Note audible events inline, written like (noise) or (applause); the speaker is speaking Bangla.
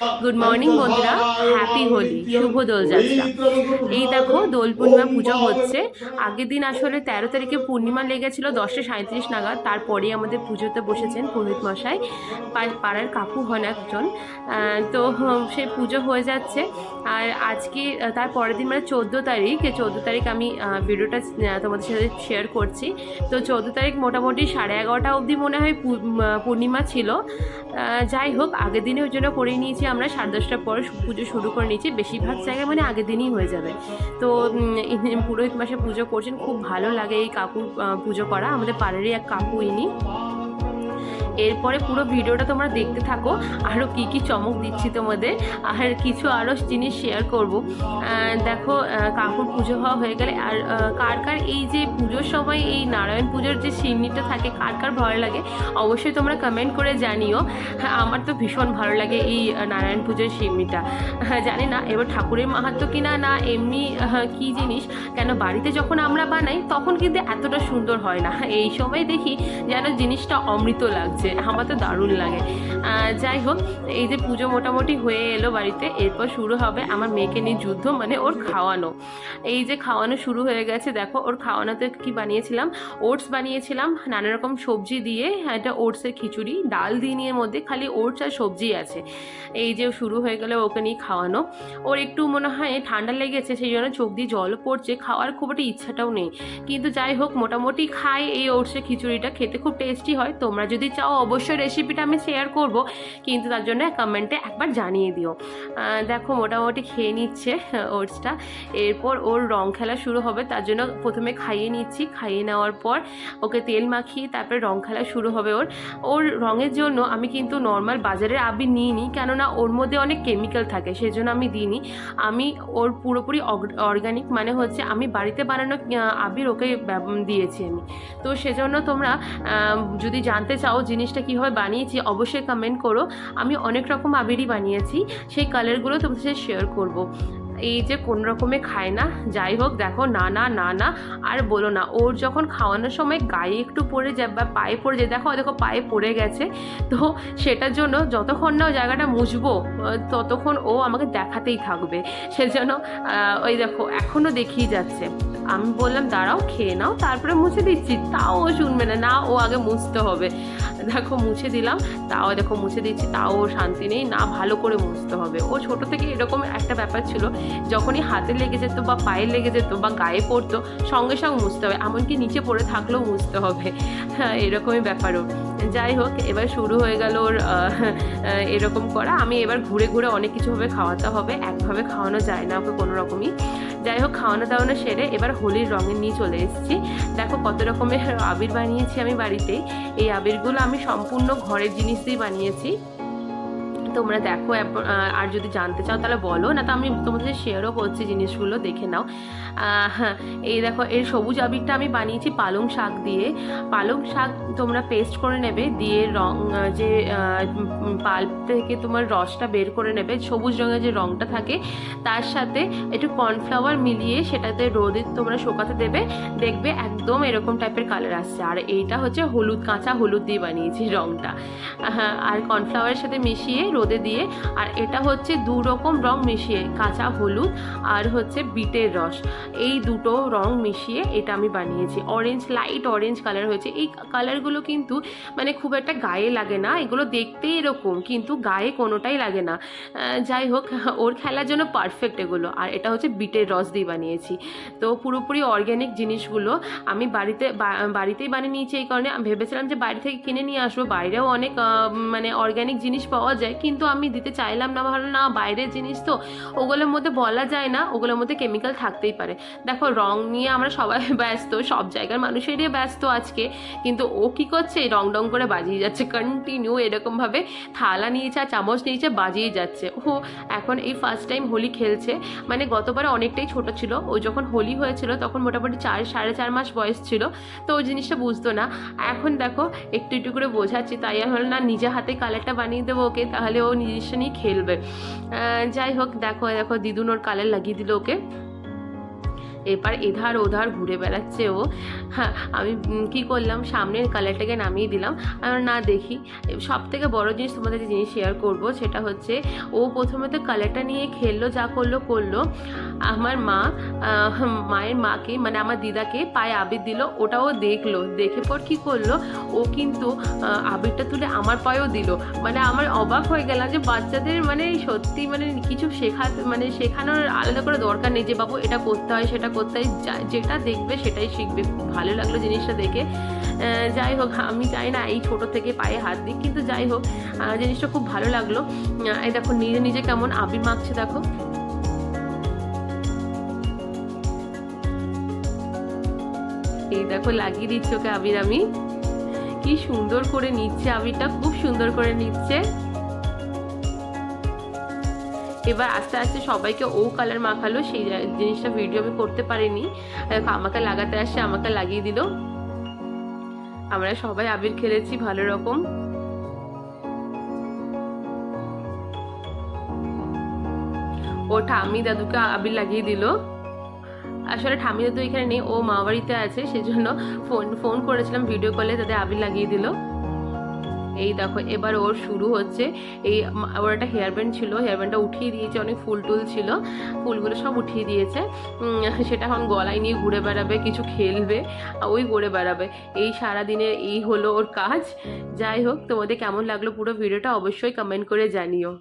গুড মর্নিং বন্ধুরা। হ্যাপি হোলি শুভ দোলযাত্রা। এই দেখো, দোল পূর্ণিমা পুজো হচ্ছে। আগের দিন আসলে তেরো তারিখে পূর্ণিমা লেগেছিল, দশটা সাঁত্রিশ নাগাদ। তারপরেই আমাদের পুজোতে বসেছেন পুরোহিত মশাই। পাড়ার কাকু হন একজন। তো সেই পুজো হয়ে যাচ্ছে। আর আজকে তার পরের দিন মানে চোদ্দ তারিখ চোদ্দ তারিখ আমি ভিডিওটা তোমাদের সাথে শেয়ার করছি। তো চোদ্দ তারিখ মোটামুটি সাড়ে এগারোটা অবধি মনে হয় পূর্ণিমা ছিল। যাই হোক, আগের দিনে ওই জন্য করে নিয়েছি। আমরা সাড়ে দশটার পর পুজো শুরু করে নিয়েছি। বেশিরভাগ জায়গায় মানে আগের দিনই হয়ে যাবে। তো পুরোহিত মাসে পুজো করছেন, খুব ভালো লাগে এই কাকুর পুজো করা। আমাদের পাড়ারই এক কাকু ইনি। এরপরে পুরো ভিডিওটা তোমরা দেখতে থাকো। আরও কি কি চমক দিচ্ছি তোমাদের আর কিছু আরও জিনিস শেয়ার করব। দেখো কাকুর পুজো হওয়া হয়ে গেলে আর কার কার এই যে পুজোর সময় এই নারায়ণ পুজোর যে সিন্নিটা থাকে কার কার ভালো লাগে অবশ্যই তোমরা কমেন্ট করে জানিও। হ্যাঁ, আমার তো ভীষণ ভালো লাগে এই নারায়ণ পুজোর সিন্নিটা। হ্যাঁ, জানি না এবার ঠাকুরের মাহাত্ম কিনা না এমনি কি জিনিস কেন বাড়িতে যখন আমরা বানাই তখন কিন্তু এতটা সুন্দর হয় না। এই সময় দেখি যেন জিনিসটা অমৃত লাগছে। আমার তো দারুণ লাগে। যাই হোক, এই যে পুজো মোটামুটি হয়ে এলো বাড়িতে, এরপর শুরু হবে আমার মেয়েকে নিয়ে যুদ্ধ মানে ওর খাওয়ানো। এই যে খাওয়ানো শুরু হয়ে গেছে, দেখো, ওর খাওয়ানোতে কি বানিয়েছিলাম? ওটস বানিয়েছিলাম, নানা রকম সবজি দিয়ে, একটা ওটসের খিচুড়ি, ডাল দিয়ে নিয়ে মধ্যে খালি ওটস আর সবজি আছে। এই যে শুরু হয়ে গেলে ওকে নিয়ে খাওয়ানো। ওর একটু মনে হয় ঠান্ডা লেগেছে, সেই জন্য চোখ দিয়ে জল পড়ছে, খাওয়ার খুব একটা ইচ্ছাটাও নেই। কিন্তু যাই হোক, মোটামুটি খাই এই ওটসের খিচুড়িটা, খেতে খুব টেস্টি হয়। তোমরা যদি চাও অবশ্যই রেসিপিটা আমি শেয়ার করব, কিন্তু তার জন্য কমেন্টে একবার জানিয়ে দিও। দেখো, মোটামুটি খেয়ে নিচ্ছে ওটসটা। এরপর ওর রং খেলা শুরু হবে, তার জন্য প্রথমে খাইয়ে নিচ্ছি। খাইয়ে নেওয়ার পর ওকে তেল মাখিয়ে তারপরে রং খেলা শুরু হবে ওর। ওর রঙের জন্য আমি কিন্তু নর্মাল বাজারের আবির নিইনি, কেননা ওর মধ্যে অনেক কেমিক্যাল থাকে সেই জন্য আমি দিইনি। আমি ওর পুরোপুরি অর্গানিক মানে হচ্ছে আমি বাড়িতে বানানো আবির ওকে দিয়েছি আমি। তো সেজন্য তোমরা যদি জানতে চাও জিনিসটা কীভাবে বানিয়েছি অবশ্যই কমেন্ট করো। আমি অনেক রকম আবিরই বানিয়েছি। সেই কালারগুলো তোমাদের সাথে শেয়ার করব। এই যে কোন রকমে খায় না। যাই হোক, দেখো, না না না না, আর বলো না, ওর যখন খাওয়ানোর সময় গায়ে একটু পড়ে যায় বা পায়ে পড়ে যায়, দেখো দেখো, পায়ে পড়ে গেছে। তো সেটার জন্য যতক্ষণ না জায়গাটা মুছবো ততক্ষণ ও আমাকে দেখাতেই থাকবে। সেজন্য ওই দেখো, এখনও দেখিয়ে যাচ্ছে। আমি বললাম, দাঁড়াও, খেয়ে নাও, তারপরে মুছে দিচ্ছি। তাও ও শুনবে না না, ও আগে মুছতে হবে। দেখো, মুছে দিলাম, তাও দেখো, মুছে দিচ্ছি, তাও ও শান্তি নেই, না, ভালো করে মুছতে হবে। ও ছোট থেকে এরকম একটা ব্যাপার ছিল যখনই হাতে লেগে যেত বা পায়ে লেগে যেত বা গায়ে পড়তো, সঙ্গে সঙ্গে মুছতে হবে। এমনকি নিচে পড়ে থাকলেও মুছতে হবে। হ্যাঁ এরকমই ব্যাপারও। যাই হোক, এবার শুরু হয়ে গেল ওর এরকম করা। আমি এবার ঘুরে ঘুরে অনেক কিছুভাবে খাওয়াতে হবে। একভাবে খাওয়ানো যায় না ওকে কোনো রকমই। যাই হোক, খাওয়ানো দাওয়ানো সেরে এবার হোলির রঙের নিয়ে চলে এসেছি। দেখো কত রকমের আবির বানিয়েছি আমি বাড়িতেই এই আবিরগুলো আমি সম্পূর্ণ ঘরের জিনিস দিয়ে বানিয়েছি। তোমরা দেখো আর যদি জানতে চাও তাহলে বলো। না তো আমি তোমাদের শেয়ারও করছি জিনিসগুলো দেখে নাও। হ্যাঁ, এই দেখো এর সবুজ আবিরটা আমি বানিয়েছি পালং শাক দিয়ে। পালং শাক তোমরা পেস্ট করে নেবে দিয়ে রং যে পাল্প থেকে তোমার রসটা বের করে নেবে সবুজ রঙের যে রংটা থাকে তার সাথে একটু কর্নফ্লাওয়ার মিলিয়ে সেটাতে রোদে তোমরা শোকাতে দেবে। দেখবে একদম এরকম টাইপের কালার আসছে। আর এইটা হচ্ছে হলুদ কাঁচা হলুদ দিয়ে বানিয়েছি রংটা। হ্যাঁ আর কর্নফ্লাওয়ারের সাথে মিশিয়ে রোদে দিয়ে, আর এটা হচ্ছে দু রকম রং মিশিয়ে, কাঁচা হলুদ আর হচ্ছে বিটের রস। এই দুটো রং মিশিয়ে এটা আমি বানিয়েছি। অরেঞ্জ লাইট অরেঞ্জ কালার হয়েছে। এই কালারগুলো কিন্তু মানে খুব একটা গায়ে লাগে না, এগুলো দেখতেই এরকম, কিন্তু গায়ে কোনোটাই লাগে না। যাই হোক, ওর খেলার জন্য পারফেক্ট এগুলো। আর এটা হচ্ছে বিটের রস দিয়ে বানিয়েছি। তো পুরোপুরি অর্গ্যানিক জিনিসগুলো আমি বাড়িতে বাড়িতেই বানিয়ে নিয়েছি এই কারণে। ভেবেছিলাম যে বাইরে থেকে কিনে নিয়ে আসব। বাইরেও অনেক মানে অর্গ্যানিক জিনিস পাওয়া যায় কিন্তু আমি দিতে চাইলাম না, ভালো না, বাইরের জিনিস তো, ওগুলোর মধ্যে বলা যায় না, ওগুলোর মধ্যে কেমিক্যাল থাকতেই পারে। দেখো, রং নিয়ে আমরা সবাই (laughs) ব্যস্ত, সব জায়গার মানুষেরই ব্যস্ত আজকে, কিন্তু ও কি করছে? রং ডং করে বাজিয়ে যাচ্ছে কন্টিনিউ এরকমভাবে থালা নিয়েছে, আর চামচ নিয়েছে, বাজিয়ে যাচ্ছে। ও এখন এই ফার্স্ট টাইম হোলি খেলছে মানে গতবার অনেকটাই ছোট ছিল, ও যখন হোলি হয়েছিল তখন মোটামুটি চার, সাড়ে চার মাস বয়স ছিল, তো ও জিনিসটা বুঝতো না। এখন দেখো, একটু একটু করে বোঝাচ্ছি, তাই ভাবলাম না, নিজে হাতে কালারটা বানিয়ে দেবো ওকে, তাহলে ও নিজের নিয়ে খেলবে। যাই হোক, দেখো দেখো, দিদুন ওর কালার লাগিয়ে দিল ওকে। এবার এধার ওধার ঘুরে বেড়াচ্ছে ও। হ্যাঁ আমি কি করলাম? সামনের কালারটাকে নামিয়ে দিলাম। আর না, দেখি। সব থেকে বড়ো জিনিস তোমাদের জিনিস শেয়ার করব, সেটা হচ্ছে ও প্রথমে তো কালারটা নিয়ে খেললো, যা করল করল। আমার মা মায়ের মাকে মানে আমার দিদাকে পায়ে আবির দিল, ওটাও দেখল। দেখে পর কি করল? ও কিন্তু আবিরটা তুলে আমার পায়েও দিল। মানে আমার অবাক হয়ে গেলাম যে বাচ্চাদের মানে সত্যি মানে কিছু শেখা মানে শেখানোর আলাদা করে দরকার নেই যে, বাবু, এটা করতে হয়, সেটা করতে হয়। যেটা দেখবে সেটাই শিখবে। খুব ভালো লাগল জিনিসটা দেখে। যাই হোক, আমি চাই না এই ছোট থেকে পায়ে হাত দিই কিন্তু যাই হোক জিনিসটা খুব ভালো লাগল। এই দেখো, নিজে নিজে কেমন আবির মাখছে, দেখো। এই দেখো লাগিয়ে দিচ্ছ ওকে আবির আমি। কি সুন্দর করে নিচ্ছে আবিরটা, খুব সুন্দর করে নিচ্ছে। এবার আস্তে আস্তে সবাইকে ও কালার মাখালো, সেই জিনিসটা ভিডিও আমি করতে পারিনি। দেখো, আমাকে লাগাতে আসছে, আমাকে লাগিয়ে দিল। আমরা সবাই আবির খেলেছি, ভালো রকম। ও ঠাম্মি দাদুকে আবির লাগিয়ে দিল। আসলে ঠাম্মি তো এখানে নেই, ও মা বাড়িতে আছে, সেজন্য ফোন ফোন করেছিলাম ভিডিও কলে তাদের আবির লাগিয়ে দিল। এই দেখো, এবার ওর শুরু হচ্ছে। এই ওর একটা হেয়ার ব্যান্ড ছিল হেয়ার ব্যান্ডটা উঠিয়ে দিয়েছে, অনেক ফুল টুল ছিল, ফুলগুলো সব উঠিয়ে দিয়েছে। সেটা এখন গলায় নিয়ে ঘুরে বেড়াবে, কিছু খেলবে ওই ঘুরে বেড়াবে। এই সারাদিনের এই হলো ওর কাজ। যাই হোক, তোমাদের কেমন লাগল পুরো ভিডিওটা অবশ্যই কমেন্ট করে জানিও।